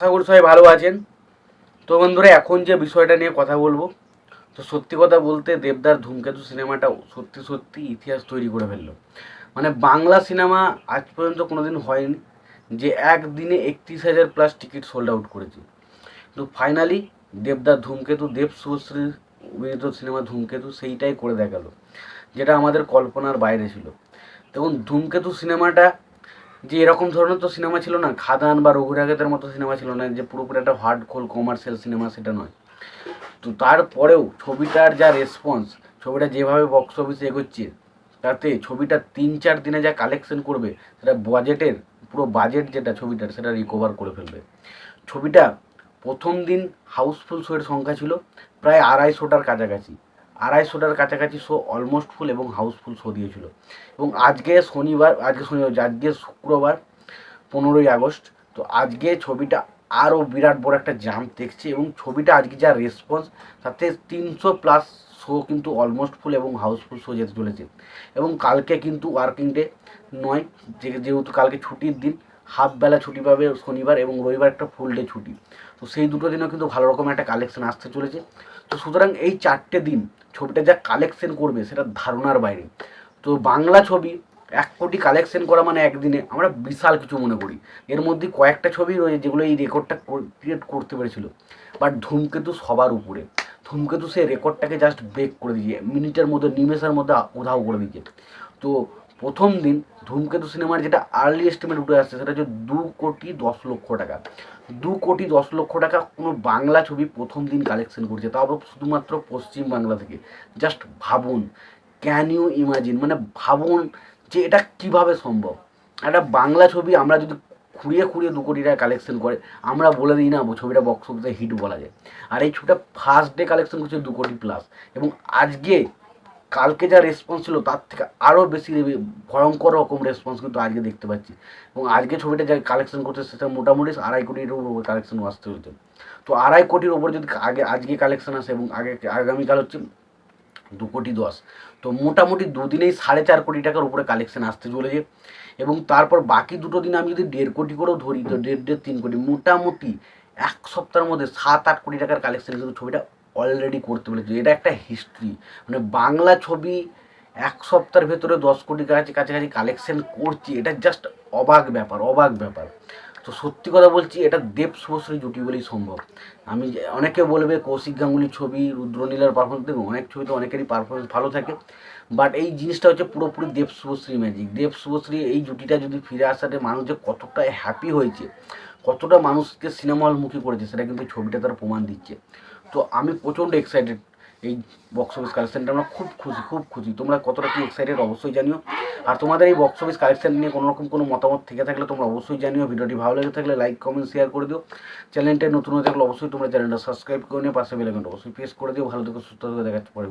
আশা করি সবাই ভালো আছেন। তো বন্ধুরা, এখন যে বিষয়টা নিয়ে কথা বলব, তো সত্যি কথা বলতে দেবদার ধূমকেতু সিনেমাটা সত্যি সত্যি ইতিহাস তৈরি করে ফেলল। মানে বাংলা সিনেমা আজ পর্যন্ত কোনোদিন হয়নি যে একদিনে একত্রিশ হাজার প্লাস টিকিট সোল্ড আউট করেছে। তো ফাইনালি দেবদার ধূমকেতু, দেব শুভশ্রীর অভিনীত সিনেমা ধূমকেতু সেইটাই করে দেখাল, যেটা আমাদের কল্পনার বাইরে ছিল। দেখুন, ধূমকেতু সিনেমাটা যে এরকম ধরনের তো সিনেমা ছিল না, খাদান বা রঘুরাগেতের মতো সিনেমা ছিল না, যে পুরোপুরি একটা হার্ড খোল কমার্শিয়াল সিনেমা সেটা নয়। তো তারপরেও ছবিটার যা রেসপন্স ছবিটা যেভাবে বক্স অফিসে এগোচ্ছে, তাতে ছবিটা তিন চার দিনে যা কালেকশন করবে, সেটা বাজেটের পুরো বাজেট যেটা ছবিটার, সেটা রিকভার করে ফেলবে। ছবিটা প্রথম দিন হাউসফুল শোয়ের সংখ্যা ছিল, প্রায় আড়াইশোটার কাছাকাছি। আড়াইশোটার কাছাকাছি শো অলমোস্ট ফুল এবং হাউসফুল শো দিয়েছিল। এবং আজকে শনিবার আজকে শনিবার, আজকে শুক্রবার, পনেরোই আগস্ট, তো আজকে ছবিটা আরও বিরাট বড় একটা জাম্প দেখছে এবং ছবিটা আজকে যা রেসপন্স তাতে তিনশো প্লাস শো কিন্তু অলমোস্ট ফুল এবং হাউসফুল শো যেতে চলেছে। এবং কালকে কিন্তু ওয়ার্কিং ডে নয় যেহেতু কালকে ছুটির দিন হাফ বেলা ছুটি পাবে শনিবার এবং রবিবার একটা ফুল ডে ছুটি। তো সেই দুটো দিনও কিন্তু ভালো রকম একটা কালেকশন আসতে চলেছে। তো সুতরাং এই চারটে দিন ছবিটা যা কালেকশন করবে সেটা ধারণার বাইরে। তো বাংলা ছবি, এক কোটি কালেকশন করা মানে একদিনে, আমরা বিশাল কিছু মনে করি। এর মধ্যে কয়েকটা ছবি রয়েছে যেগুলো এই রেকর্ডটা ক্রিয়েট করতে পেরেছিল। বাট ধূমকেতু সবার উপরে। ধূমকেতু সেই রেকর্ডটাকে জাস্ট ব্রেক করে দিয়েছে মিনিটের মধ্যে, নিমেষের মধ্যে উধাও করে দিয়েছে। তো প্রথম দিন ধূমকেতু সিনেমার যেটা আর্লি এস্টিমেট উঠে আসছে সেটা হচ্ছে দু কোটি দশ লক্ষ টাকা। দু কোটি দশ লক্ষ টাকা কোনো বাংলা ছবি প্রথম দিন কালেকশন করছে। তাও শুধুমাত্র পশ্চিম বাংলা থেকে। জাস্ট ভাবুন ক্যান ইউ ইমাজিন মানে ভাবুন যে এটা কীভাবে সম্ভব? একটা বাংলা ছবি আমরা যদি খুঁড়িয়ে খুঁড়িয়ে দু কোটি টাকা কালেকশন করে, আমরা বলে দিই না ছবিটা বক্স অফিসে হিট বলা যায়। আর এই ছবিটা ফার্স্ট ডে কালেকশন করছে দু কোটি প্লাস এবং আজকে কালকে যা রেসপন্স ছিল তার থেকে আরও বেশি ভয়ঙ্কর রকম রেসপন্স কিন্তু আজকে দেখতে পাচ্ছি। এবং আজকে ছবিটা যা কালেকশন করছে সেটা মোটামুটি আড়াই কোটির উপর কালেকশন আসতে চলছে তো আড়াই কোটির ওপর যদি আগে, আজকে কালেকশন আসে এবং আগে আগামীকাল হচ্ছে দু কোটি দশ। তো মোটামুটি দুদিনেই সাড়ে চার কোটি টাকার উপরে কালেকশন আসতে চলেছে। এবং তারপর বাকি দুটো দিন আমি যদি দেড় কোটি করেও ধরি, তো দেড় দেড়, তিন কোটি। মোটামুটি এক সপ্তাহের মধ্যে সাত, আট কোটি টাকার কালেকশন কিন্তু ছবিটা অলরেডি করতে পেরেছে। এটা একটা হিস্ট্রি মানে বাংলা ছবি এক সপ্তাহের ভেতরে দশ কোটি কাছে কাছাকাছি কালেকশন করছি, এটা জাস্ট অবাক ব্যাপার অবাক ব্যাপার। তো সত্যি কথা বলছি, এটা দেব শুভশ্রী জুটি বলেই সম্ভব। আমি অনেকে বলবে কৌশিক গাঙ্গুলির ছবি, রুদ্রনীলার পারফরমেন্স দেখুন, অনেক ছবিতে অনেকেরই পারফরমেন্স ভালো থাকে। বাট এই জিনিসটা হচ্ছে পুরোপুরি দেব শুভশ্রী ম্যাজিক দেব শুভশ্রী এই জুটিটা যদি ফিরে আসাতে মানুষ যে কতটা হ্যাপি হয়েছে কতটা মানুষকে সিনেমা হলমুখী করেছে সেটা কিন্তু ছবিটা তার প্রমাণ দিচ্ছে। তো আমি প্রচণ্ড এক্সাইটেড এই বক্স অফিস কালেকশনটা আমরা খুব খুশি খুব খুশি। তোমরা কতটা কি এক্সাইটেড অবশ্যই জানিও। আর তোমাদের এই বক্স অফিস কালেকশান নিয়ে কোনো রকম কোনো মতামত থেকে থাকলে তোমরা অবশ্যই জানিও। ভিডিওটি ভালো লেগে থাকলে লাইক কমেন্ট শেয়ার করে দিও। চ্যানেলটা নতুন হয়ে থাকলে অবশ্যই তোমরা চ্যানেলটা সাবস্ক্রাইব করে নিয়ে পাশে বেলাইকনটা অবশ্যই প্রেস করে দিও। ভালো থেকে, সুস্থ থেকে। দেখাচ্ছে পরে